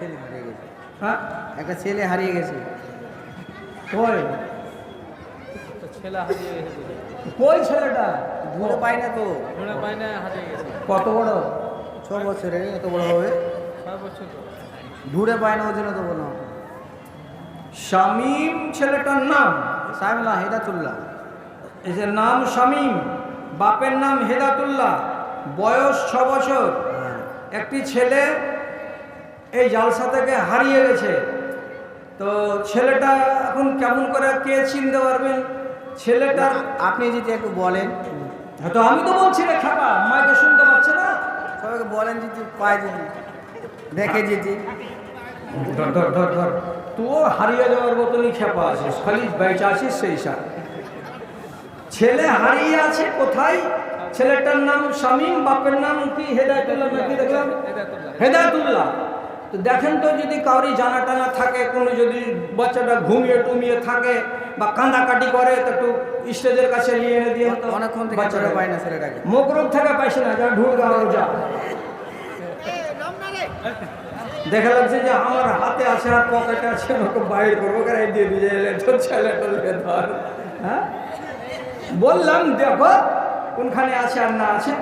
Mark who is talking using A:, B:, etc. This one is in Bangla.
A: ছেলে হারিয়ে গেছে।
B: হ্যাঁ?
A: একটা ছেলে হারিয়ে গেছে।
B: কই?
C: তো ছেলে হারিয়ে গেছে
B: কই ছেলেটা?
A: পাই না তো।
C: না হারিয়ে গেছে।
B: কত বড়?
A: ছ বছরে এত বড় হবে? পায় না ওই জন্য তো বললাম
B: শামীম ছেলেটার নাম?
A: সাহেবলা হেদাতুল্লাহ।
B: এই যে নাম শামীম বাপের নাম হেদাতুল্লাহ বয়স ছ বছর।
A: হ্যাঁ।
B: একটি ছেলে এই জালসা থেকে হারিয়ে গেছে। তো ছেলেটা এখন কেমন করে কে চিনতে পারবেন ছেলেটা
A: আপনি যদি একটু বলেন।
B: হয়তো আমি তো বলছি রে খাপা মাইকে শুনতে পাচ্ছে না।
A: সবাইকে বলেন যদি পায় যদি দেখে যদি।
B: ধর ধর ধর ধর। তুও হারিয়ে যাওয়ার মতনই খেপা আছিস খালি বেঁচে আছিস সেই সার ছেলে হারিয়ে আছে কোথায়? ছেলেটার নাম শামীম বাপের নাম কি? হেদায়তুল্লাহ নাকি দেখলাম?
C: হেদায়তুল্লাহ।
B: তো দেখেন তো যদি কাউরি জানা টানা থাকে কোনো যদি বাচ্চাটা ঘুমিয়ে টুমিয়ে থাকে বা কান্দাকাটি করে তো একটু স্টেজের কাছে নিয়ে এনে দিয়ে তো
A: অনেকক্ষণ
B: বাচ্চাটা
A: পায় না ছেলেটাকে
B: মকরব থেকে পাইছে না যা ঢুল গাও যা। দেখা লাগছে যে আমার হাতে আছে আর পকেটে আছে আমাকে বাইর করব কেন দিয়ে দিয়ে এলে তো ছেলে ধর। হ্যাঁ? বললাম দেখো কোনখানে আছে আর না আছে।